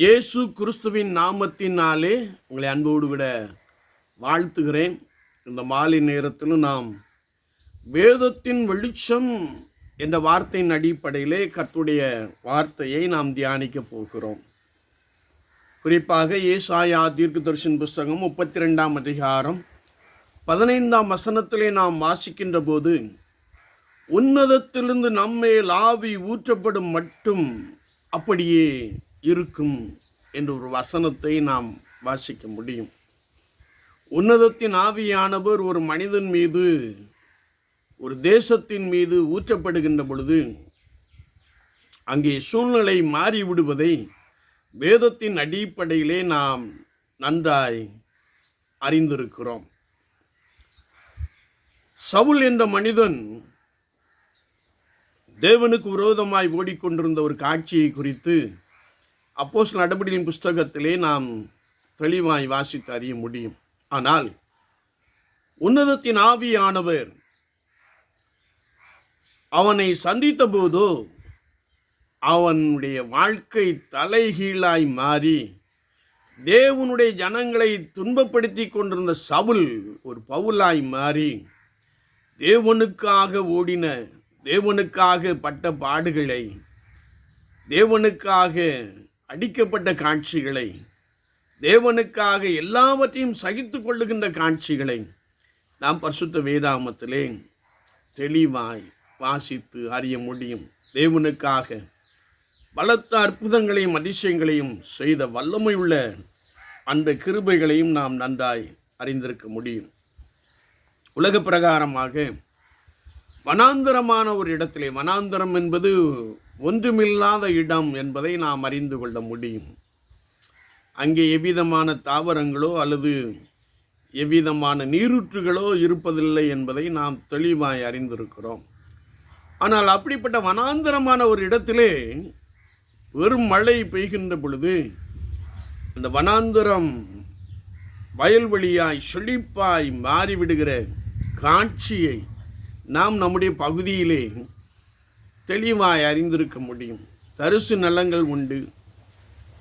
இயேசு கிறிஸ்துவின் நாமத்தினாலே உங்களை அன்போடு விட வாழ்த்துகிறேன். இந்த மாலை நேரத்திலும் நாம் வேதத்தின் வெளிச்சம் என்ற வார்த்தையின் அடிப்படையிலே கத்துடைய வார்த்தையை நாம் தியானிக்க போகிறோம். குறிப்பாக ஏசாயா தீர்க்கதரிசன புஸ்தகம் முப்பத்தி ரெண்டாம் அதிகாரம் பதினைந்தாம் வசனத்திலே நாம் வாசிக்கின்ற போது உன்னதத்திலிருந்து நம்மேல் ஆவி ஊற்றப்படும் மட்டும் அப்படியே இருக்கும் என்ற ஒரு வசனத்தை நாம் வாசிக்க முடியும். உன்னதத்தின் ஆவியானவர் ஒரு மனிதன் மீது ஒரு தேசத்தின் மீது ஊற்றப்படுகின்ற பொழுது அங்கே சூழ்நிலை மாறிவிடுவதை வேதத்தின் அடிப்படையிலே நாம் நன்றாய் அறிந்திருக்கிறோம். சவுல் என்ற மனிதன் தேவனுக்கு விரோதமாய் ஓடிக்கொண்டிருந்த ஒரு காட்சியை குறித்து அப்போஸ் நடபடியின் புஸ்தகத்திலே நாம் தெளிவாய் வாசித்து அறிய முடியும். ஆனால் உன்னதத்தின் ஆவியானவர் அவனை சந்தித்த போதோ அவனுடைய வாழ்க்கை தலைகீழாய் மாறி தேவனுடைய ஜனங்களை துன்பப்படுத்தி கொண்டிருந்த சவுல் ஒரு பவுலாய் மாறி தேவனுக்காக ஓடின தேவனுக்காக பட்ட பாடுகளை தேவனுக்காக அடிக்கப்பட்ட காட்சிகளை தேவனுக்காக எல்லாவற்றையும் சகித்து கொள்ளுகின்ற காட்சிகளை நாம் பரிசுத்த வேதாமத்திலே தெளிவாய் வாசித்து அறிய முடியும். தேவனுக்காக பலத்த அற்புதங்களையும் அதிசயங்களையும் செய்த வல்லமை உள்ள அந்த கிருபைகளையும் நாம் நன்றாய் அறிந்திருக்க முடியும். உலக பிரகாரமாக வனாந்தரமான ஒரு இடத்திலே வனாந்தரம் என்பது ஒன்றுமில்லாத இடம் என்பதை நாம் அறிந்து கொள்ள முடியும். அங்கே எவ்விதமான தாவரங்களோ அல்லது எவ்விதமான நீரூற்றுகளோ இருப்பதில்லை என்பதை நாம் தெளிவாய் அறிந்திருக்கிறோம். ஆனால் அப்படிப்பட்ட வனாந்தரமான ஒரு இடத்திலே வெறும் மழை பெய்கின்ற பொழுது அந்த வனாந்தரம் வயல்வெளியாய் செழிப்பாய் மாறிவிடுகிற காட்சியை நாம் நம்முடைய பகுதியிலே தெளிவாய் அறிந்திருக்க முடியும். தரிசு நிலங்கள் உண்டு.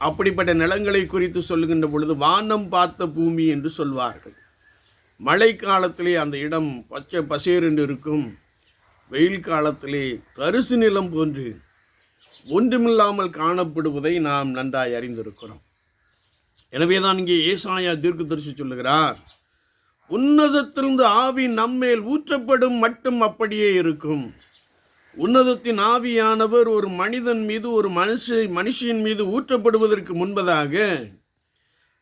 அப்படிப்பட்ட நிலங்களை குறித்து சொல்லுகின்ற பொழுது வானம் பார்த்த பூமி என்று சொல்வார்கள். மழை காலத்திலே அந்த இடம் பச்சை பசேர் என்று இருக்கும். வெயில் காலத்திலே தரிசு நிலம் போன்று ஒன்றுமில்லாமல் காணப்படுவதை நாம் நன்றாய் அறிந்திருக்கிறோம். எனவே தான் இங்கே ஏசாயா தீர்க்கதரிசி சொல்லுகிறார் உன்னதத்திலிருந்து ஆவி நம்மேல் ஊற்றப்படும் மட்டும் அப்படியே இருக்கும். உன்னதத்தின் ஆவியானவர் ஒரு மனிதன் மீது ஒரு மனுஷ மனுஷியின் மீது ஊற்றப்படுவதற்கு முன்பதாக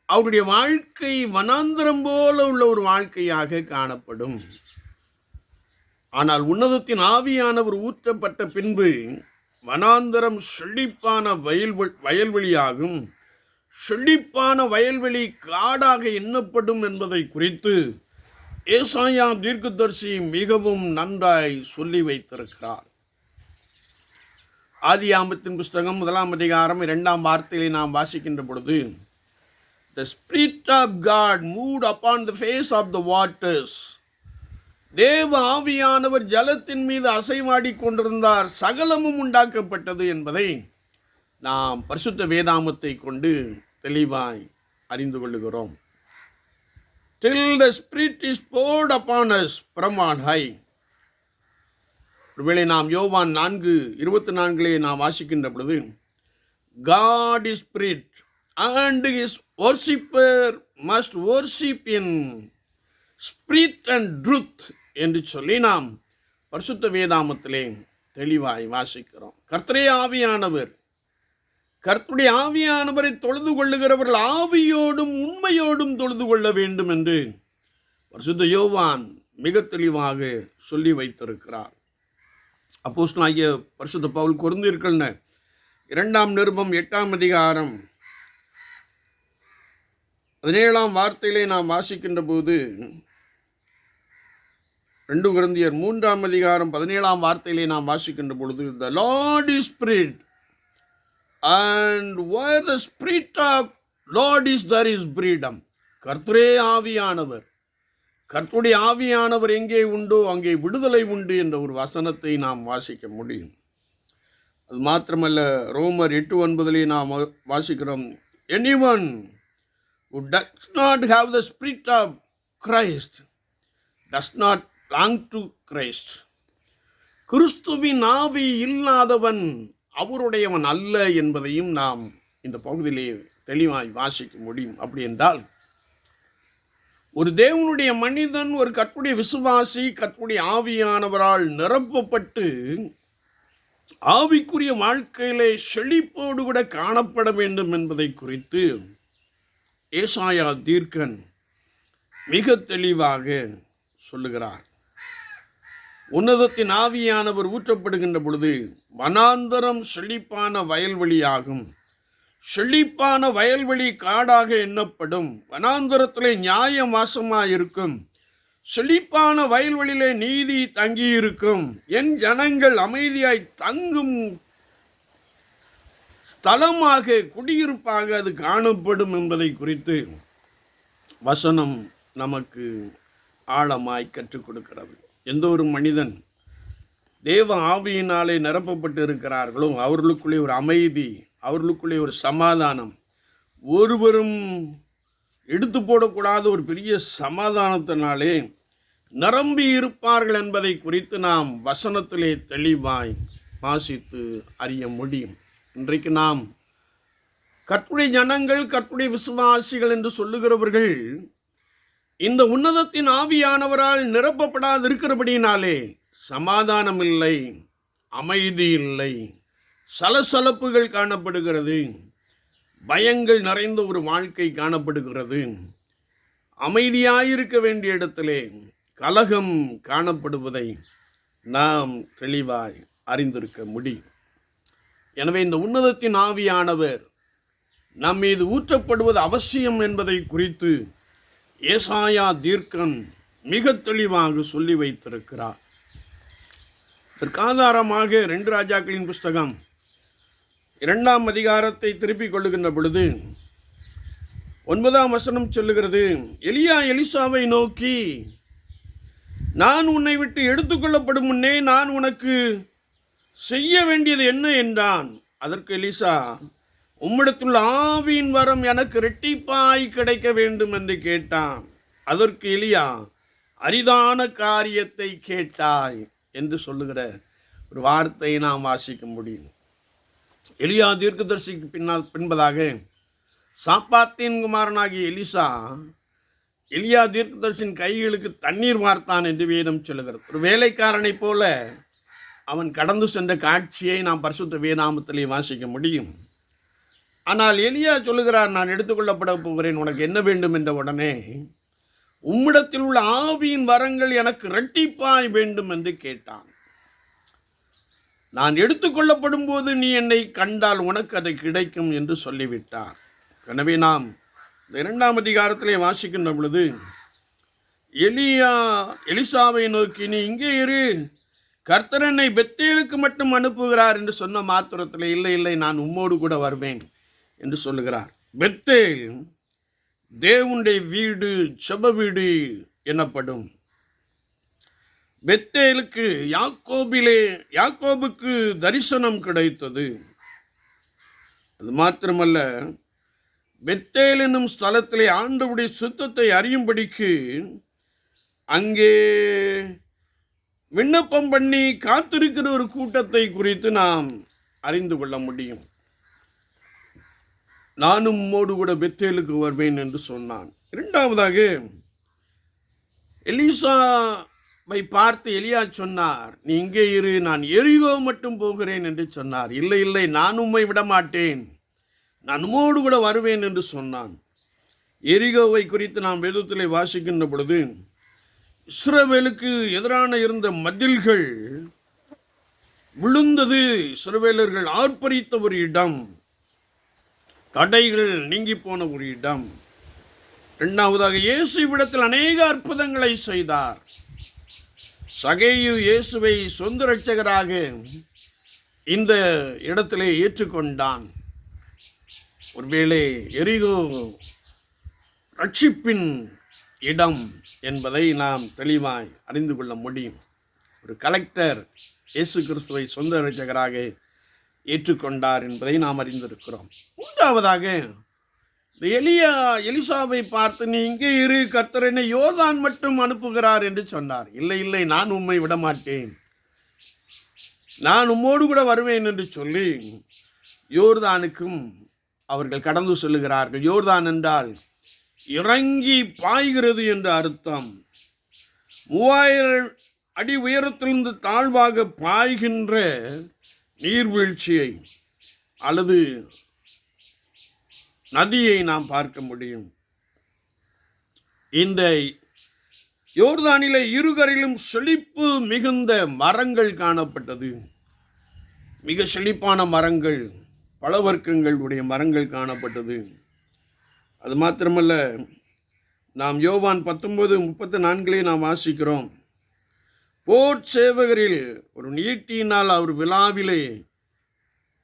அவருடைய வாழ்க்கை வனாந்திரம் போல உள்ள ஒரு வாழ்க்கையாக காணப்படும். ஆனால் உன்னதத்தின் ஆவியானவர் ஊற்றப்பட்ட பின்பு வனாந்தரம் செழிப்பான வயல் வயல்வெளியாகும். செழிப்பான வயல்வெளி காடாக எண்ணப்படும் என்பதை குறித்து ஏசாயா தீர்க்கதர்சி மிகவும் நன்றாய் சொல்லி வைத்திருக்கிறார். ஆதியாமத்தின் புஸ்தகம் முதலாம் அதிகாரம் இரண்டாம் வார்த்தையிலே நாம் வாசிக்கின்ற பொழுது the spirit of God moved upon the face of the waters தேவ ஆவியானவர் ஜலத்தின் மீது அசைவாடி கொண்டிருந்தார். சகலமும் உண்டாக்கப்பட்டது என்பதை நாம் பரிசுத்த வேதாமத்தை கொண்டு தெளிவாய் அறிந்து கொள்ளுகிறோம். Till the spirit is poured upon us from on high. ஒருவேளை நாம் யோவான் நான்கு இருபத்தி நான்கிலே நாம் வாசிக்கின்ற பொழுது God is spirit and is worshipper must worship in spirit and truth என்று சொல்லி நாம் பரிசுத்த வேதாமத்திலே தெளிவாய் வாசிக்கிறோம். கர்த்தரே ஆவியானவர் கர்த்துடைய ஆவியானவரை தொழுது கொள்ளுகிறவர்கள் ஆவியோடும் உண்மையோடும் தொழுது கொள்ள வேண்டும் என்று பரிசுத்த யோவான் மிக தெளிவாக சொல்லி வைத்திருக்கிறார். அப்போஸ் ஆகிய பரிசுத்த பவுல் பொருந்திருக்கள்னு இரண்டாம் நிருபம் எட்டாம் அதிகாரம். பதினேழாம் வார்த்தையிலே நாம் வாசிக்கின்ற போது ரெண்டு குழந்தையர் மூன்றாம் அதிகாரம் பதினேழாம் வார்த்தையிலே நாம் வாசிக்கின்ற பொழுது the Lord is spirit and where the spirit of Lord is there is freedom கர்த்தரே ஆவியானவர். கர்த்தருடைய ஆவியானவர் எங்கே உண்டோ அங்கே விடுதலை உண்டு என்ற ஒரு வசனத்தை நாம் வாசிக்க முடியும் அது மாத்திரமல்ல ரோமர் எட்டு ஒன்பதிலே நாம் வாசிக்கிறோம் anyone who does not have the spirit of Christ does not belong to Christ. கிறிஸ்துவின் ஆவி இல்லாதவன் அவருடையவன் அல்ல என்பதையும் நாம் இந்த பகுதியிலே தெளிவாய் வாசிக்க முடியும் அப்படி என்றால் ஒரு தேவனுடைய மனிதன் ஒரு கற்புடைய விசுவாசி கற்புடைய ஆவியானவரால் நிரப்பப்பட்டு ஆவிக்குரிய வாழ்க்கையிலே செழிப்போடு கூட காணப்பட வேண்டும் என்பதை குறித்து ஏசாயா தீர்க்கன் மிக தெளிவாக சொல்லுகிறார். உன்னதத்தின் ஆவியானவர் ஊற்றப்படுகின்ற பொழுது வனாந்தரம் செழிப்பான வயல்வெளியாகும். செழிப்பான வயல்வெளி காடாக எண்ணப்படும். வனாந்தரத்திலே நியாயம் வாசமாயிருக்கும். செழிப்பான வயல்வெளியிலே நீதி தங்கியிருக்கும். என் ஜனங்கள் அமைதியாய் தங்கும் ஸ்தலமாக குடியிருப்பாக அது காணப்படும் என்பதை குறித்து வசனம் நமக்கு ஆழமாய் கற்றுக் கொடுக்கிறது. எந்த ஒரு மனிதன் தேவ ஆவியினாலே நிரப்பப்பட்டு இருக்கிறார்களோ அவர்களுக்குள்ளே ஒரு அமைதி அவர்களுக்குள்ளே ஒரு சமாதானம். ஒருவரும் எடுத்து போடக்கூடாத ஒரு பெரிய சமாதானத்தினாலே நிரம்பி இருப்பார்கள் என்பதை குறித்து நாம் வசனத்திலே தெளிவாய் வாசித்து அறிய முடியும். இன்றைக்கு நாம் கற்புடைய ஜனங்கள் கற்புடைய விசுவாசிகள் என்று சொல்லுகிறவர்கள் இந்த உன்னதத்தின் ஆவியானவரால் நிரப்பப்படாது இருக்கிறபடியினாலே சமாதானம் இல்லை அமைதி இல்லை சலசலப்புகள் காணப்படுகிறது. பயங்கள் நிறைந்த ஒரு வாழ்க்கை காணப்படுகிறது. அமைதியாயிருக்க வேண்டிய இடத்திலே கலகம் காணப்படுவதை நாம் தெளிவாய் அறிந்திருக்க முடியும். எனவே இந்த உன்னதத்தின் ஆவியானவர் நம் மீது ஊற்றப்படுவது அவசியம் என்பதை குறித்து ஏசாயா தீர்க்கன் மிக தெளிவாக சொல்லி வைத்திருக்கிறார். இதற்கு ஆதாரமாக ரெண்டு ராஜாக்களின் புஸ்தகம் இரண்டாம் அதிகாரத்தை திருப்பிக் கொள்ளுகின்ற பொழுது ஒன்பதாம் வசனம் சொல்லுகிறது எலியா எலிசாவை நோக்கி நான் உன்னை விட்டு எடுத்துக்கொள்ளப்படும் முன்னே நான் உனக்கு செய்ய வேண்டியது என்ன? என்றான். அதற்கு எலிசா உம்மிடத்துள்ள ஆவியின் வரம் எனக்கு இரட்டிப்பாய் கிடைக்க வேண்டும் என்று கேட்டான். அதற்கு எலியா அரிதான காரியத்தை கேட்டாய் என்று சொல்லுகிற ஒரு வார்த்தையை நாம் வாசிக்க முடியும். எலியா தீர்க்கதரிசிக்கு பின்னால் பின்பதாக சாப்பாத்தின் குமாரனாகிய எலிசா எலியா தீர்க்கதரிசின் கைகளுக்கு தண்ணீர் வார்த்தான் என்று வேதம் சொல்லுகிறது. ஒரு வேலைக்காரனைப் போல அவன் கடந்து சென்ற காட்சியை நாம் பரிசுத்த வேதாமத்திலே வாசிக்க முடியும். ஆனால் எலியா சொல்லுகிறார் நான் எடுத்துக்கொள்ளப்பட போகிறேன். உனக்கு என்ன வேண்டும்? என்ற உடனே உம்மிடத்தில் உள்ள ஆவியின் வரங்கள் எனக்கு இரட்டிப்பாய் வேண்டும் என்று கேட்டான். நான் எடுத்துக்கொள்ளப்படும் போது நீ என்னை கண்டால் உனக்கு அதை கிடைக்கும் என்று சொல்லிவிட்டார். எனவே நாம் இந்த இரண்டாம் அதிகாரத்திலே வாசிக்கின்ற பொழுது எலியா எலிசாவை நோக்கி நீ இங்கே இரு. கர்த்தர் என்னை பெத்தேலுக்கு மட்டும் அனுப்புகிறார் என்று சொன்ன மாத்திரத்தில் இல்லை இல்லை நான் உம்மோடு கூட வருவேன் என்று சொல்லுகிறார். பெத்தேல் தேவனுடைய வீடு செப வீடு எனப்படும் பெத்தேலுக்கு யாக்கோபிலே யாக்கோபுக்கு தரிசனம் கிடைத்தது. அது மாத்திரமல்ல பெத்தேல் என்னும் ஸ்தலத்திலே ஆண்டவுடைய சுத்தத்தை அறியும்படிக்கு அங்கே விண்ணப்பம் பண்ணி காத்திருக்கிற ஒரு கூட்டத்தை குறித்து நாம் அறிந்து கொள்ள முடியும். நானும் உம்மோடு கூட பெத்தேலுக்கு வருவேன் என்று சொன்னான். இரண்டாவதாக மை பார்த்து எலியா சொன்னார் நீ இங்கே இரு நான் எரிகோ மட்டும் போகிறேன் என்று சொன்னார். இல்லை இல்லை நான் உம்மை விட மாட்டேன் நான் உம்மோடு கூட வருவேன் என்று சொன்னான். எரிகோவை குறித்து நாம் வேதத்திலே வாசிக்கின்ற பொழுது இஸ்ரவேலுக்கு எதிரான இருந்த மதில்கள் விழுந்தது. இஸ்ரவேலர்கள் ஆர்ப்பரித்த ஒரு இடம். தடைகள் நீங்கி போன ஒரு இடம். இரண்டாவதாக இயேசு இவ்விடத்தில் அநேக அற்புதங்களை செய்தார். சகையு இயேசுவை சொந்த இரட்சகராக இந்த இடத்திலே ஏற்றுக்கொண்டான். ஒருவேளை எரிகோ ரட்சிப்பின் இடம் என்பதை நாம் தெளிவாய் அறிந்து கொள்ள முடியும். ஒரு கலெக்டர் இயேசு கிறிஸ்துவை சொந்த இரட்சகராக ஏற்றுக்கொண்டார் என்பதை நாம் அறிந்திருக்கிறோம். மூன்றாவதாக இந்த எலியா எலிசாவை பார்த்து நீ இங்கே இரு கர்த்தர் என்னை யோர்தான் மட்டும் அனுப்புகிறார் என்று சொன்னார். இல்லை இல்லை நான் உம்மை விட மாட்டேன் நான் உம்மோடு கூட வருவேன் என்று சொல்லி யோர்தானுக்கும் அவர்கள் கடந்து செல்லுகிறார்கள். யோர்தான் என்றால் இறங்கி பாய்கிறது என்று அர்த்தம். மூவாயிரம் அடி உயரத்திலிருந்து தாழ்வாக பாய்கின்ற நீர்வீழ்ச்சியை அல்லது நதியை நாம் பார்க்க முடியும். இந்த யோர்தானில இருகரிலும் செழிப்பு மிகுந்த மரங்கள் காணப்பட்டது. மிக செழிப்பான மரங்கள் பல வர்க்கங்களுடைய மரங்கள் காணப்பட்டது. அது மாத்திரமல்ல நாம் யோவான் பத்தொன்பது முப்பத்தி நான்கிலே நாம் வாசிக்கிறோம். போர் சேவகரில் ஒரு நீட்டியினால் அவர் விழாவிலே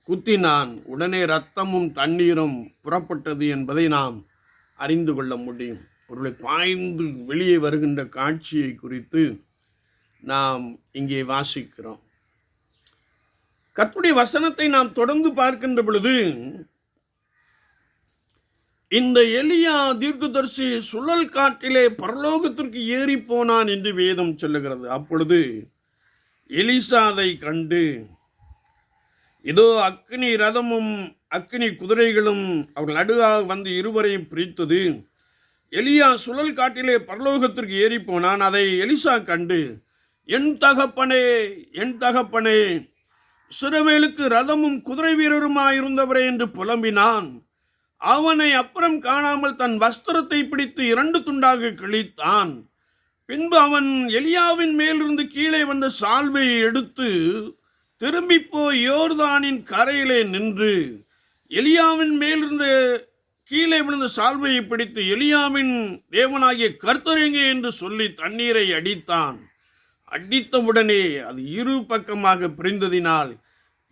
குத்தினான். உடனே ரத்தமும் தண்ணீரும் புறப்பட்டது என்பதை நாம் அறிந்து கொள்ள முடியும். ஒருவரை பாய்ந்து வெளியே வருகின்ற காட்சியை குறித்து நாம் இங்கே வாசிக்கிறோம். கர்த்தருடைய வசனத்தை நாம் தொடர்ந்து பார்க்கின்ற பொழுது இந்த எலியா தீர்க்கதர்சி சுழல் காட்டிலே பரலோகத்திற்கு ஏறி போனான் என்று வேதம் சொல்லுகிறது. அப்பொழுது எலிசாதை கண்டு இதோ அக்னி ரதமும் அக்னி குதிரைகளும் அவர்கள் நடுவாக வந்து இருவரையும் பிரித்தது. எலியா சுழல் காட்டிலே பரலோகத்திற்கு ஏறி போனான் அதை எலிசா கண்டு என் தகப்பனே என் தகப்பனே சிறுவேலுக்கு ரதமும் குதிரை வீரருமாயிருந்தவரே என்று புலம்பினான். அவனை அப்புறம் காணாமல் தன் வஸ்திரத்தை பிடித்து இரண்டு துண்டாக கிழித்தான். பின்பு அவன் எலியாவின் மேலிருந்து கீழே வந்த சால்வையை எடுத்து திரும்பி போய் யோர்தானின் கரையிலே நின்று எலியாவின் மேலிருந்து கீழே விழுந்த சால்வையை பிடித்து எலியாவின் தேவனாகிய கர்த்தரெங்கே என்று சொல்லி தண்ணீரை அடித்தான். அடித்தவுடனே அது இரு பக்கமாக பிரிந்ததினால்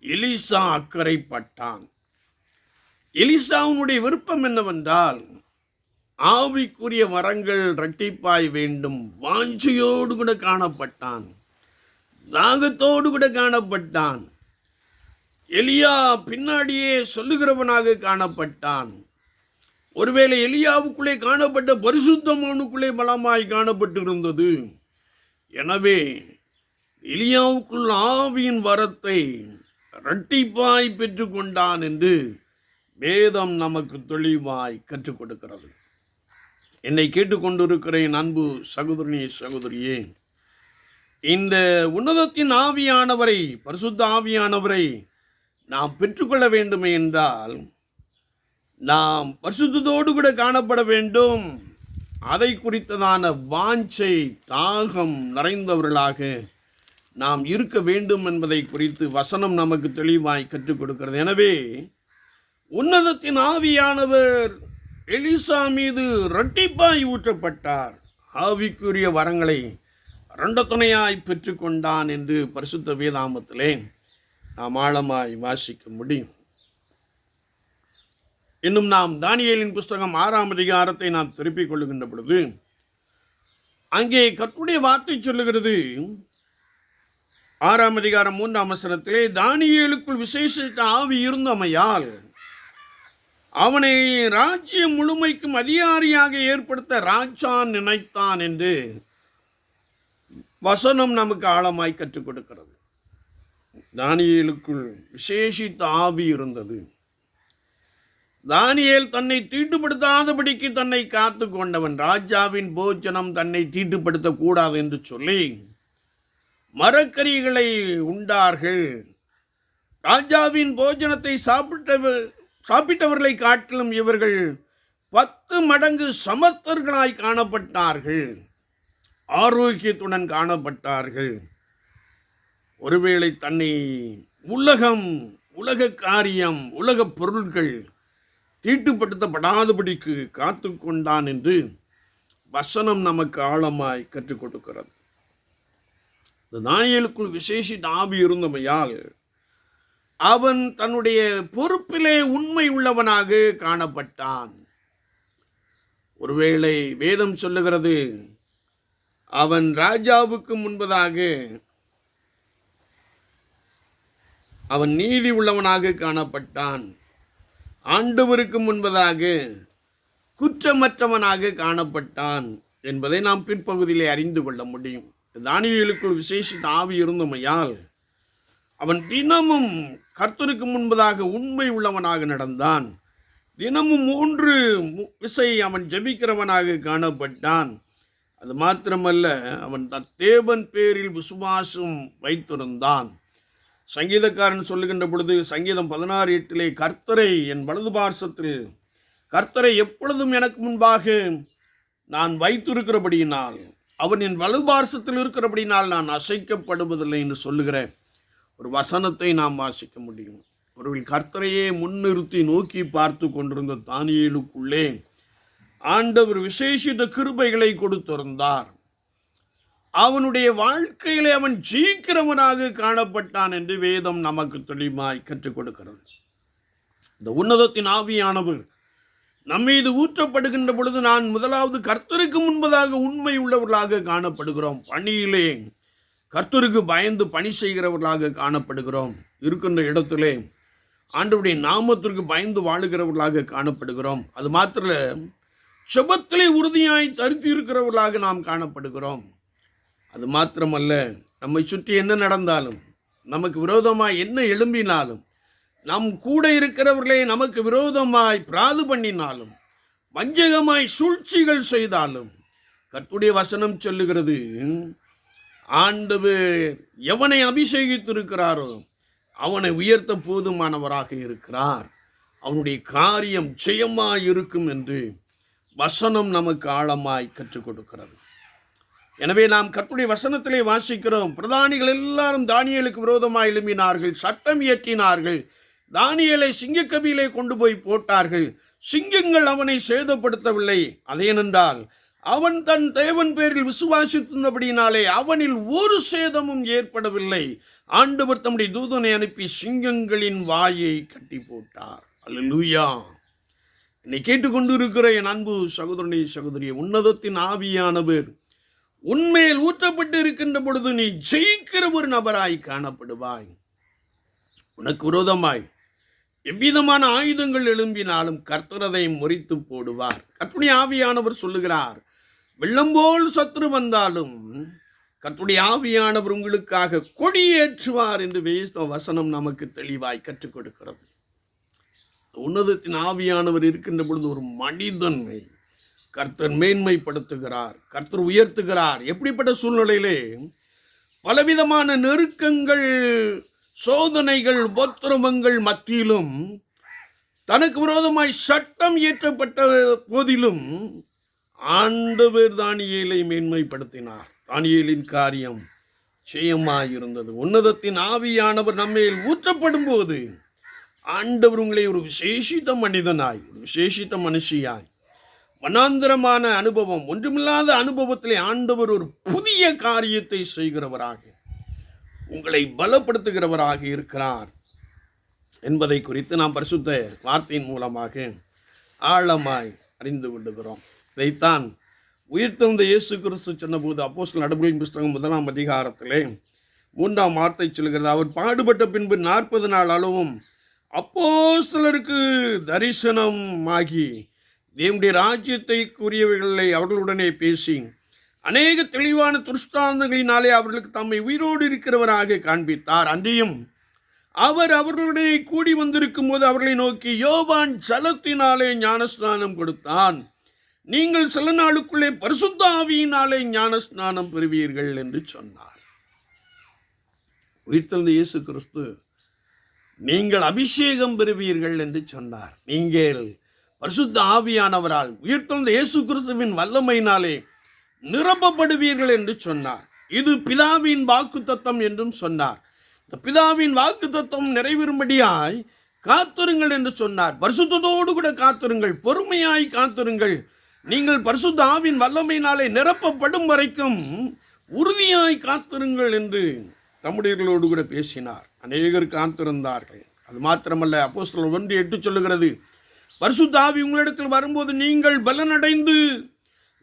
எலிசா அக்கறைப்பட்டான் எலிசாவுடைய விருப்பம் என்னவென்றால் ஆவிக்குரிய வரங்கள் இரட்டிப்பாய் வேண்டும் வாஞ்சையோடு கூட காணப்பட்டான். தாகத்தோடு கூட காணப்பட்டான். எலியா பின்னாடியே சொல்லுகிறவனாக காணப்பட்டான். ஒருவேளை எலியாவுக்குள்ளே காணப்பட்ட பரிசுத்தமானுக்குள்ளே பலமாய் காணப்பட்டிருந்தது. எனவே எலியாவுக்குள் ஆவியின் வரத்தை இரட்டிப்பாய் பெற்றுக்கொண்டான் என்று வேதம் நமக்கு தெளிவாய் கற்றுக் கொடுக்கிறது என்னை கேட்டுக்கொண்டிருக்கிறேன் அன்பு சகோதரனே சகோதரியே இந்த உன்னதத்தின் ஆவியானவரை பரிசுத்த ஆவியானவரை நாம் பெற்றுக்கொள்ள வேண்டுமே என்றால் நாம் பரிசுத்தோடு கூட காணப்பட வேண்டும். அதை குறித்ததான வாஞ்சை தாகம் நிறைந்தவர்களாக நாம் இருக்க வேண்டும் என்பதை குறித்து வசனம் நமக்கு தெளிவாய் கற்றுக் கொடுக்கிறது. எனவே உன்னதத்தின் ஆவியானவர் எலிசா மீது இரட்டிப்பாய் ஊற்றப்பட்டார். ஆவிக்குரிய வரங்களை இரண்ட துணையாய் பெற்றுக்கொண்டான் என்று பரிசுத்த வேதாமத்திலே நாம் ஆழமாய் வாசிக்க முடியும். இன்னும் நாம் தானியேலின் புஸ்தகம் ஆறாம் அதிகாரத்தை நாம் திருப்பிக் கொள்ளுகின்ற பொழுது அங்கே கர்த்தருடைய வார்த்தை சொல்லுகிறது. ஆறாம் அதிகாரம் மூன்றாம் அவசரத்திலே தானியலுக்குள் விசேஷித்த ஆவி இருந்தமையால் அவனை ராஜ்யம் முழுமைக்கும் அதிகாரியாக ஏற்படுத்த ராஜான் நினைத்தான் என்று வசனம் நமக்கு ஆழமாய் கற்றுக் கொடுக்கிறது. தானியலுக்குள் விசேஷித்த ஆவி இருந்தது. தானியேல் தன்னை தீட்டுப்படுத்தாதபடிக்கு தன்னை காத்து கொண்டவன். ராஜாவின் போஜனம் தன்னை தீட்டுப்படுத்தக்கூடாது என்று சொல்லி மரக்கறிகளை உண்டார்கள். ராஜாவின் போஜனத்தை சாப்பிட்ட சாப்பிட்டவர்களை காட்டிலும் இவர்கள் பத்து மடங்கு சமர்த்தர்களாய் காணப்பட்டார்கள். ஆரோக்கியத்துடன் காணப்பட்டார்கள். ஒருவேளை தன்னை உலகம் உலக காரியம் உலக பொருட்கள் தீட்டுப்படுத்தப்படாதபடிக்கு காத்து கொண்டான் என்று வசனம் நமக்கு ஆழமாய் கற்றுக் கொடுக்கிறது. இந்த தானியலுக்குள் விசேஷித்த ஆவி இருந்தமையால் அவன் தன்னுடைய பொறுப்பிலே உண்மை உள்ளவனாக காணப்பட்டான். ஒருவேளை வேதம் சொல்லுகிறது அவன் ராஜாவுக்கு முன்பதாக அவன் நீதி உள்ளவனாக காணப்பட்டான். ஆண்டவருக்கு முன்பதாக குற்றமற்றவனாக காணப்பட்டான் என்பதை நாம் பிற்பகுதியிலே அறிந்து கொள்ள முடியும். தானியலுக்குள் விசேஷித்த ஆவி இருந்தமையால் அவன் தினமும் கர்த்தருக்கு முன்பதாக உண்மை உள்ளவனாக நடந்தான். தினமும் மூன்று மு- விசை அவன் ஜபிக்கிறவனாக காணப்பட்டான். அது மாத்திரமல்ல அவன் தன் தேவன் பேரில் விசுவாசம் வைத்திருந்தான். சங்கீதக்காரன் சொல்லுகின்ற பொழுது சங்கீதம் பதினாறு எட்டிலே கர்த்தரை என் வலது பார்சத்தில் கர்த்தரை எப்பொழுதும் எனக்கு முன்பாக நான் வைத்திருக்கிறபடியினால் அவன் என் வலது பார்சத்தில் இருக்கிறபடினால் நான் அசைக்கப்படுவதில்லை என்று சொல்லுகிற ஒரு வசனத்தை நாம் வாசிக்க முடியும். ஒருவில் கர்த்தரையே முன்னிறுத்தி நோக்கி பார்த்து கொண்டிருந்த தானியலுக்குள்ளே ஆண்டவர் விசேஷித்த கிருபைகளை கொடுத்திருந்தார். அவனுடைய வாழ்க்கையிலே அவன் சீக்கிரவனாக காணப்பட்டான் என்று வேதம் நமக்கு தெளிவாய் கற்றுக் கொடுக்கிறது. இந்த உன்னதத்தின் ஆவியானவர் நம்மீது ஊற்றப்படுகின்ற பொழுது நான் முதலாவது கர்த்தருக்கு முன்பதாக உண்மை உள்ளவர்களாக காணப்படுகிறோம். பணியிலே கர்த்தருக்கு பயந்து பணி செய்கிறவர்களாக காணப்படுகிறோம். இருக்கின்ற இடத்திலே ஆண்டவருடைய நாமத்திற்கு பயந்து வாழுகிறவர்களாக காணப்படுகிறோம். அது மாத்திர செபத்திலே உறுதியாய் தரித்து இருக்கிறவர்களாக நாம் காணப்படுகிறோம். அது மாத்திரமல்ல நம்மை சுற்றி என்ன நடந்தாலும் நமக்கு விரோதமாய் என்ன எழும்பினாலும் நம் கூட இருக்கிறவர்களே நமக்கு விரோதமாய் பிராது பண்ணினாலும் வஞ்சகமாய் சூழ்ச்சிகள் செய்தாலும் கற்புடைய வசனம் சொல்லுகிறது ஆண்டவர் எவனை அபிஷேகித்திருக்கிறாரோ அவனை உயர்த்த போதுமானவராக இருக்கிறார். அவனுடைய காரியம் ஜெயமாக இருக்கும் என்று வசனம் நமக்கு ஆழமாய் கற்றுக் கொடுக்கிறது. எனவே நாம் கற்புடைய வசனத்திலே வாசிக்கிறோம். பிரதானிகள் எல்லாரும் தானியலுக்கு விரோதமாக எழும்பினார்கள் சட்டம் இயற்றினார்கள் தானியலை சிங்கக்கபியிலே கொண்டு போய் போட்டார்கள். சிங்கங்கள் அவனை சேதப்படுத்தவில்லை. அதேனென்றால் அவன் தன் தேவன் பேரில் விசுவாசித்திருந்தபடியினாலே அவனில் ஒரு சேதமும் ஏற்படவில்லை. ஆண்டவர் தம்முடைய தூதனை அனுப்பி சிங்கங்களின் வாயை கட்டி போட்டார். அல்லூயா என்னை கேட்டுக்கொண்டிருக்கிற என் அன்பு சகோதரனே சகோதரியே உன்னதத்தின் ஆவியானவர் உண்மையில் ஊற்றப்பட்டு இருக்கின்ற பொழுது நீ ஜெயிக்கிற ஒரு நபராய் காணப்படுவாய். உனக்கு விரோதமாய் எவ்விதமான ஆயுதங்கள் எழும்பினாலும் கர்த்தரதை முறித்து போடுவார். கர்த்தருடைய ஆவியானவர் சொல்லுகிறார் வெள்ளம்போல் சத்ரு சத்துரு வந்தாலும் கர்த்தருடைய ஆவியானவர் உங்களுக்காக கொடியேற்றுவார் என்று வேஸ்த வசனம் நமக்கு தெளிவாய் கற்றுக் கொடுக்கிறது. உன்னதத்தின் ஆவியானவர் இருக்கின்ற பொழுது ஒரு மனிதன்மை கர்த்தர் மேன்மைப்படுத்துகிறார் கர்த்தர் உயர்த்துகிறார். எப்படிப்பட்ட சூழ்நிலையிலே பலவிதமான நெருக்கங்கள் சோதனைகள் உபத்திரவங்கள் மத்தியிலும் தனக்கு விரோதமாய் சட்டம் இயற்றப்பட்ட போதிலும் ஆண்டவர் தானியலை மேன்மைப்படுத்தினார். தானியலின் காரியம் ஜெயமாயிருந்தது. உன்னதத்தின் ஆவியானவர் நம்மேல் ஊற்றப்படும் போது ஆண்டவர் உங்களை ஒரு விசேஷித்த மனிதனாய் ஒரு விசேஷித்த மனுஷியாய். வனாந்திரமான அனுபவம் ஒன்றுமில்லாத அனுபவத்திலே ஆண்டவர் ஒரு புதிய காரியத்தை செய்கிறவராக உங்களை பலப்படுத்துகிறவராக இருக்கிறார் என்பதை குறித்து நாம் பரிசுத்த வார்த்தையின் மூலமாக ஆழமாய் அறிந்து கொண்டுகிறோம் இதைத்தான் உயிர்த்தெழுந்த இயேசு கிறிஸ்து சொன்னபோது அப்போஸ்தலர் நடுமுறையின் புஸ்தகம் முதலாம் அதிகாரத்திலே மூன்றாம் வார்த்தை சொல்கிறது அவர் பாடுபட்ட பின்பு நாற்பது நாள் அளவும் அப்போஸ்தலருக்கு தரிசனமாகி தேவனுடைய ராஜ்யத்தை கூறியவர்களை அவர்களுடனே பேசி அநேக தெளிவான துருஷ்டாந்தங்களினாலே அவர்களுக்கு தம்மை உயிரோடு இருக்கிறவராக காண்பித்தார். அன்றையும் அவர் அவர்களுடனே கூடி வந்திருக்கும் போது அவர்களை நோக்கி யோவான் ஜலத்தினாலே ஞானஸ்நானம் கொடுத்தான். நீங்கள் சில நாளுக்குள்ளே பரிசுத்தாவியினாலே ஞானஸ்நானம் பெறுவீர்கள் என்று சொன்னார். உயிர்த்தெழுந்த இயேசு கிறிஸ்து நீங்கள் அபிஷேகம் பெறுவீர்கள் என்று சொன்னார். நீங்கள் பரிசுத்த ஆவியானவரால் உயிர்த்தெழுந்த இயேசு கிறிஸ்துவின் வல்லமையினாலே நிரப்பப்படுவீர்கள் என்று சொன்னார். இது பிதாவின் வாக்கு தத்தம் என்றும் சொன்னார். இந்த பிதாவின் வாக்கு தத்தம் நிறைவேறும்படியாய் காத்துருங்கள் என்று சொன்னார். பரிசுத்தோடு கூட காத்திருங்கள் பொறுமையாய் காத்துருங்கள். நீங்கள் பரிசுத்த ஆவின் வல்லமையினாலே நிரப்பப்படும் வரைக்கும் உறுதியாய் காத்திருங்கள் என்று தம்முடையர்களோடு கூட பேசினார். அநேகர் காத்திருந்தார்கள் அது மாத்திரமல்ல அப்போஸ்தலர் ஒன்று எட்டு சொல்லுகிறது பரிசுத்தாவி உங்களிடத்தில் வரும்போது நீங்கள் பலனடைந்து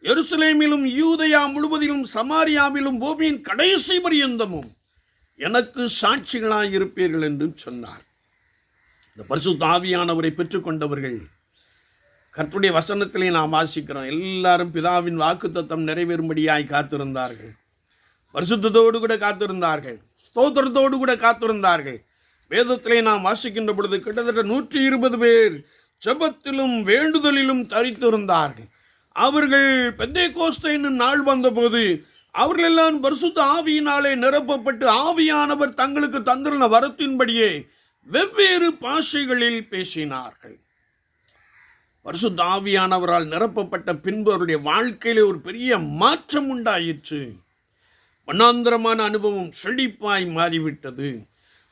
எருசலேமிலும் யூதயா முழுவதிலும் சமாரியாவிலும் பூமியின் கடைசி பரியந்தமும் எனக்கு சாட்சிகளாக இருப்பீர்கள் என்றும் சொன்னார். இந்த பரிசுத்த ஆவியானவரை பெற்றுக்கொண்டவர்கள் கர்த்துடைய வசனத்திலே நாம் வாசிக்கிறோம். எல்லாரும் பிதாவின் வாக்குத்தத்தம் நிறைவேறும்படியாய் காத்திருந்தார்கள். பரிசுத்தத்தோடு கூட காத்திருந்தார்கள். ஸ்தோத்திரத்தோடு கூட காத்திருந்தார்கள். வேதத்திலே நாம் வாசிக்கின்ற பொழுது கிட்டத்தட்ட நூற்றி இருபது பேர் ஜெபத்திலும் வேண்டுதலிலும் தரித்திருந்தார்கள். அவர்கள் பெந்தை கோஸ்தை என்னும் நாள் வந்தபோது அவர்கள் எல்லாம் பரிசுத்த ஆவியினாலே நிரப்பப்பட்டு ஆவியானவர் தங்களுக்கு தந்திருந்த வரத்தின்படியே வெவ்வேறு பாஷைகளில் பேசினார்கள். பரிசுத்த ஆவியானவரால் நிரப்பப்பட்ட பின்பு அவருடைய வாழ்க்கையிலே ஒரு பெரிய மாற்றம் உண்டாயிற்று. வண்ணாந்திரமான அனுபவம் செழிப்பாய் மாறிவிட்டது.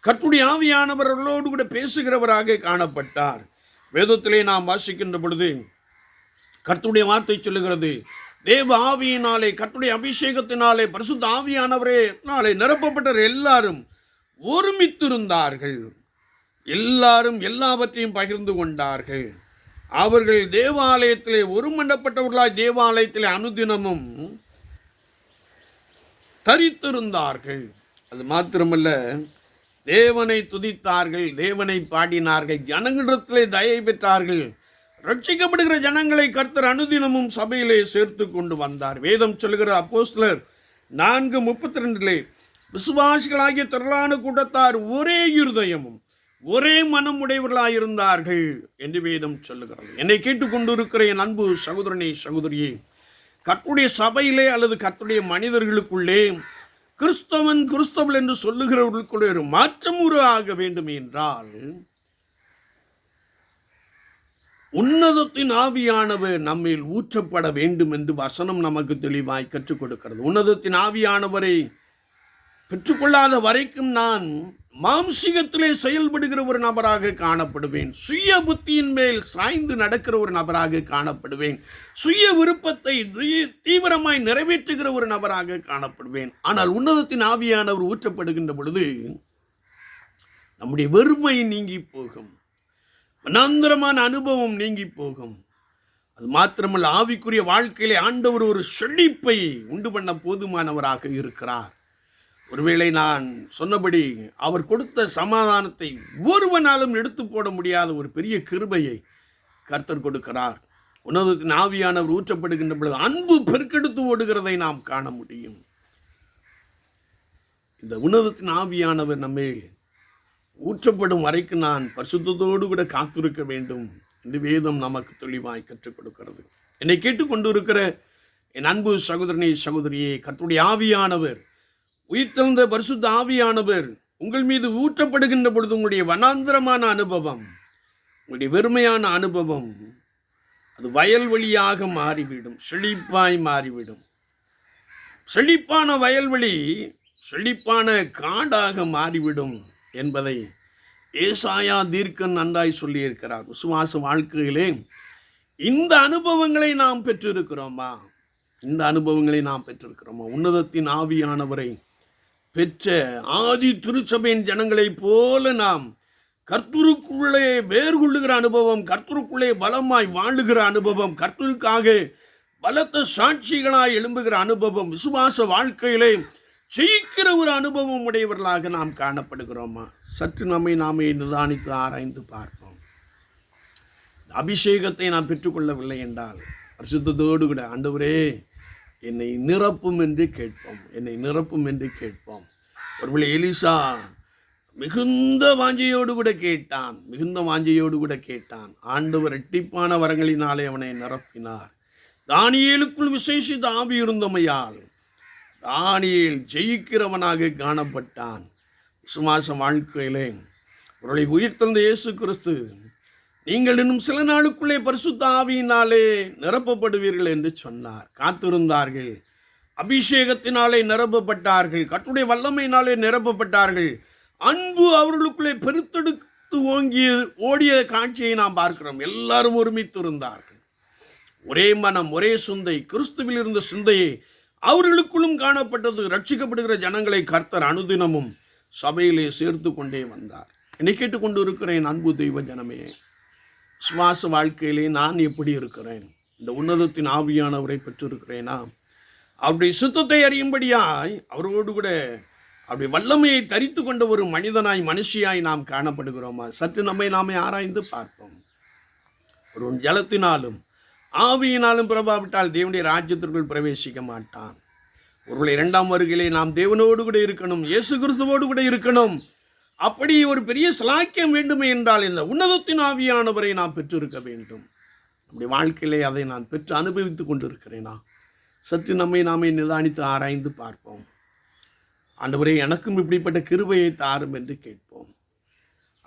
கர்த்துடைய ஆவியானவர் அவர்களோடு கூட பேசுகிறவராக காணப்பட்டார். வேதத்திலே நாம் வாசிக்கின்ற பொழுது கர்த்துடைய வார்த்தை சொல்லுகிறது தேவ ஆவியினாலே கர்த்துடைய அபிஷேகத்தினாலே பரிசுத்த ஆவியானவரே நாளை நிரப்பப்பட்டவர் எல்லாரும் ஒருமித்திருந்தார்கள். எல்லாரும் எல்லாவற்றையும் பகிர்ந்து கொண்டார்கள். அவர்கள் தேவாலயத்திலே ஒருமண்டப்பட்டவர்களாய் தேவாலயத்திலே அனுதினமும் தரித்திருந்தார்கள். அது மாத்திரமல்ல தேவனை துதித்தார்கள் தேவனை பாடினார்கள் ஜனங்களிடத்திலே தயை பெற்றார்கள். ரட்சிக்கப்படுகிற ஜனங்களை கர்த்தர் அனுதினமும் சபையிலே சேர்த்து கொண்டு வந்தார். வேதம் சொல்லுகிற அப்போஸ்லர் நான்கு முப்பத்தி ரெண்டிலே விசுவாசிகளாகிய திரளான கூட்டத்தார் ஒரே இருதயமும் ஒரே மனம் உடையவர்களாயிருந்தார்கள் என்று வேதம் சொல்லுகிறது. என்னை கேட்டுக்கொண்டிருக்கிற என் அன்பு சகோதரனே சகோதரியே கத்துடைய சபையிலே அல்லது கத்துடைய மனிதர்களுக்குள்ளே கிறிஸ்தவன் கிறிஸ்தவன் என்று சொல்லுகிறவர்களுக்குள்ளே ஒரு மாற்றம் உருவாக வேண்டும் என்றால் உன்னதத்தின் ஆவியானவர் நம்மில் ஊற்றப்பட வேண்டும் என்று வசனம் நமக்கு தெளிவாய் கற்றுக் கொடுக்கிறது. உன்னதத்தின் ஆவியானவரை பெற்றுக்கொள்ளாத வரைக்கும் நான் மாம்சிகத்திலே செயல்படுகிற ஒரு நபராக காணப்படுவேன். சுய புத்தியின் மேல் சாய்ந்து நடக்கிற ஒரு நபராக காணப்படுவேன். சுய விருப்பத்தை துய- தீவிரமாய் நிறைவேற்றுகிற ஒரு நபராக காணப்படுவேன். ஆனால் உன்னதத்தின் ஆவியானவர் ஊற்றப்படுகின்ற பொழுது நம்முடைய வெறுமை நீங்கி போகும். மனாந்திரமான அனுபவம் நீங்கி போகும். அது மாத்திரமல்ல ஆவிக்குரிய வாழ்க்கையிலே ஆண்டவர் ஒரு செழிப்பை உண்டு பண்ண போதுமானவராக இருக்கிறார். ஒருவேளை நான் சொன்னபடி அவர் கொடுத்த சமாதானத்தை ஒருவனாலும் எடுத்து போட முடியாத ஒரு பெரிய கிருபையை கர்த்தர் கொடுக்கிறார். உன்னதத்தின் ஆவியானவர் ஊற்றப்படுகின்ற பொழுது அன்பு பெருக்கெடுத்து ஓடுகிறதை நாம் காண முடியும். இந்த உணவத்தின் ஆவியானவர் நம்மேல் ஊற்றப்படும் வரைக்கும் நான் பரிசுத்தோடு கூட காத்திருக்க வேண்டும் என்று வேதம் நமக்கு தெளிவாய் கற்றுக் கொடுக்கிறது. என்னை கேட்டுக்கொண்டு இருக்கிற என் அன்பு சகோதரனே சகோதரியே கர்த்தருடைய ஆவியானவர் உயிர்த்தெழுந்த பரிசுத்த ஆவியானவர் உங்கள் மீது ஊற்றப்படுகின்ற பொழுது உங்களுடைய வனாந்திரமான அனுபவம் உங்களுடைய வெறுமையான அனுபவம் அது வயல்வெளியாக மாறிவிடும் செழிப்பாய் மாறிவிடும். செழிப்பான வயல்வெளி செழிப்பான காடாக மாறிவிடும் என்பதை ஏசாயா தீர்க்கன் நன்றாய் சொல்லியிருக்கிறார். விசுவாச வாழ்க்கையிலே இந்த அனுபவங்களை நாம் பெற்றிருக்கிறோமா? இந்த அனுபவங்களை நாம் பெற்றிருக்கிறோமா? உன்னதத்தின் ஆவியானவரை பெற்ற ஆதி திருச்சபையின் ஜனங்களைப் போல நாம் கர்த்தருக்குள்ளே வேர் கொள்ளுகிற அனுபவம் கர்த்தருக்குள்ளே பலமாய் வாழுகிற அனுபவம் கர்த்தருக்காக பலத்த சாட்சிகளாய் எழும்புகிற அனுபவம் விசுவாச வாழ்க்கையிலே ஜெயிக்கிற ஒரு அனுபவம் உடையவர்களாக நாம் காணப்படுகிறோமா? சற்று நம்மை நாமே நிதானித்து ஆராய்ந்து பார்ப்போம். அபிஷேகத்தை நாம் பெற்றுக்கொள்ளவில்லை என்றால் பரிசுத்தத்தோடு கூட ஆண்டவரே என்னை நிரப்பும் என்று கேட்போம். என்னை நிரப்பும் என்று கேட்போம். ஒருவேளை எலிசா மிகுந்த வாஞ்சையோடு கூட கேட்டான். மிகுந்த வாஞ்சையோடு கூட கேட்டான். ஆண்டவர் இரட்டிப்பான வரங்களினாலே அவனை நிரப்பினார். தானியேலுக்குள் விசேஷித்த ஆவி இருந்தமையால் தானியேல் ஜெயிக்கிறவனாக காணப்பட்டான். விசுவாச வாழ்க்கையிலே உருளை உயிர்த்தந்த இயேசு கிறிஸ்து நீங்கள் இன்னும் சில நாளுக்குள்ளே பரிசுத்த ஆவியினாலே நிரப்பப்படுவீர்கள் என்று சொன்னார். காத்திருந்தார்கள். அபிஷேகத்தினாலே நிரப்பப்பட்டார்கள். கட்டுடைய வல்லமையினாலே நிரப்பப்பட்டார்கள். அன்பு அவர்களுக்குள்ளே பெருத்தெடுத்து ஓங்கிய ஓடிய காட்சியை நாம் பார்க்கிறோம். எல்லாரும் ஒருமித்து இருந்தார்கள் ஒரே மனம் ஒரே சிந்தை கிறிஸ்துவில் இருந்த சிந்தையை அவர்களுக்குள்ளும் காணப்பட்டது. ரட்சிக்கப்படுகிற ஜனங்களை கர்த்தர் அனுதினமும் சபையிலே சேர்த்து கொண்டே வந்தார். என்னை கேட்டுக்கொண்டு இருக்கிறேன் அன்பு தெய்வ ஜனமே. சுவாச வாழ்க்கையிலே நான் எப்படி இருக்கிறேன்? இந்த உன்னதத்தின் ஆவியானவரை பெற்றிருக்கிறேனா? அவருடைய சுத்தத்தை அறியும்படியாய் அவரோடு கூட அப்படி வல்லமையை தரித்து கொண்ட ஒரு மனிதனாய் மனுஷியாய் நாம் காணப்படுகிறோமா? சற்று நம்மை நாமே ஆராய்ந்து பார்ப்போம். ஒருவன் ஜலத்தினாலும் ஆவியினாலும் பிரபாவிட்டால் தேவனுடைய ராஜ்யத்திற்குள் பிரவேசிக்க மாட்டான். ஒருவேளை இரண்டாம் வருகையிலே நாம் தேவனோடு கூட இருக்கணும் இயேசு கிறிஸ்துவோடு கூட இருக்கணும். அப்படி ஒரு பெரிய சலாக்கியம் வேண்டுமே என்றால் இந்த உன்னதத்தின் ஆவியானவரை நான் பெற்றிருக்க வேண்டும். நம்முடைய வாழ்க்கையிலே அதை நான் பெற்று அனுபவித்துக் கொண்டிருக்கிறேனா? சற்று நம்மை நாமே நிதானித்து ஆராய்ந்து பார்ப்போம். ஆண்டவரே எனக்கும் இப்படிப்பட்ட கிருபையை தாரும் என்று கேட்போம்.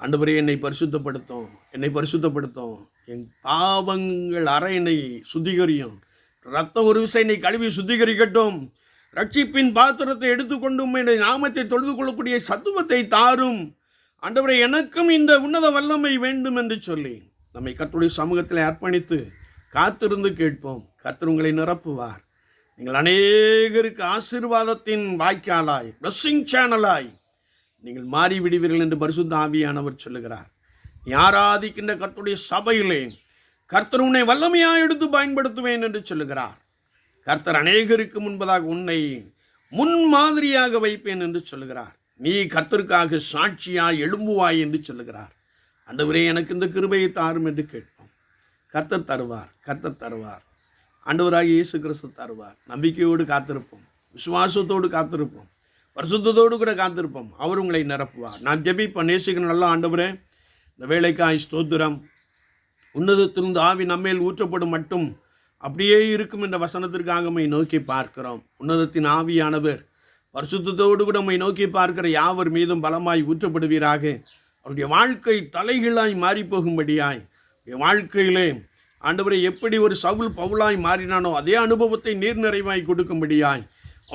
ஆண்டவரே என்னை பரிசுத்தப்படுத்தும் என்னை பரிசுத்தப்படுத்தும். என் பாவங்கள் அற என்னை சுத்திகரியும். ரத்தம் ஒரு விசை என்னை கழுவி சுத்திகரிக்கட்டும். ரட்சிப்பின் பாத்திரத்தை எடுத்துக்கொண்டு உம்முடைய நாமத்தை தொழுது கொள்ளக்கூடிய சத்துவத்தை தாரும். ஆண்டவரே எனக்கும் இந்த உன்னத வல்லமை வேண்டும் என்று சொல்லி நம்மை கத்துடைய சமூகத்தில் அர்ப்பணித்து காத்திருந்து கேட்போம். கத்தர் உங்களை நிரப்புவார். நீங்கள் அநேகருக்கு ஆசீர்வாதத்தின் வாய்க்காலாய் blessing சேனலாய் நீங்கள் மாறி விடுவீர்கள் என்று பரிசுத்த ஆவியானவர் சொல்லுகிறார். நீ ஆராதிக்கின்ற கர்த்தருடைய சபையிலே கர்த்தர் உன்னை வல்லமையாக எடுத்து பயன்படுத்துவேன் என்று சொல்லுகிறார். கர்த்தர் அநேகருக்கு முன்பதாக உன்னை முன்மாதிரியாக வைப்பேன் என்று சொல்லுகிறார். நீ கர்த்தருக்காக சாட்சியாய் எழும்புவாய் என்று சொல்லுகிறார். ஆண்டவரே எனக்கு இந்த கிருபையை தாரும் என்று கேட்போம். கர்த்தர் தருவார் கர்த்தர் தருவார். ஆண்டவராக இயேசு கிறிஸ்து தருவார். நம்பிக்கையோடு காத்திருப்போம். விசுவாசத்தோடு காத்திருப்போம். பரிசுத்தோடு கூட காத்திருப்போம். அவர் உங்களை நிரப்புவார். நான் ஜெபிப்பேன் நேசிக்கிற நல்ல ஆண்டவரே இந்த வேலைக்காய் ஸ்தோத்திரம். உன்னதத்திலிருந்து ஆவி நம்மேல் ஊற்றப்படும் மட்டும் அப்படியே இருக்கும் என்ற வசனத்திற்காக நம்மை நோக்கி பார்க்கிறோம். உன்னதத்தின் ஆவியானவர் பரிசுத்தோடு கூட நம்மை நோக்கி பார்க்கிற யாவர் மீதும் பலமாய் ஊற்றப்படுவீராக? அவருடைய வாழ்க்கை தலைகீழாய் மாறி போகும்படியாய் வாழ்க்கையிலே ஆண்டவரை எப்படி ஒரு சவுல் பவுலாய் மாறினானோ அதே அனுபவத்தை நீர் நிறைவாய் கொடுக்கும்படியாய்.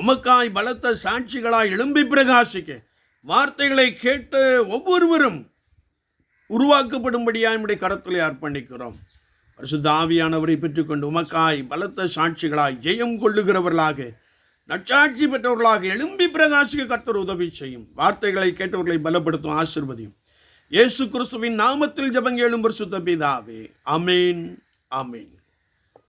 உமக்காய் பலத்த சாட்சிகளாய் எழும்பி பிரகாசிக்க வார்த்தைகளை கேட்டு ஒவ்வொருவரும் உருவாக்கப்படும்படியாய் நம்முடைய கரத்தில் அர்ப்பணிக்கிறோம். பரிசுத்தாவியானவரை பெற்றுக்கொண்டு உமக்காய் பலத்த சாட்சிகளாய் ஜெயம் கொள்ளுகிறவர்களாக நற்சாட்சி பெற்றவர்களாக எழும்பி பிரகாசிக்க கர்த்தர் உதவி செய்யும். வார்த்தைகளை கேட்டவர்களை பலப்படுத்தும் ஆசிர்வதியும். இயேசு கிறிஸ்துவின் நாமத்தில் ஜபங்கேளும் பரிசுத்த பிதாவே. அமேன் அமேன்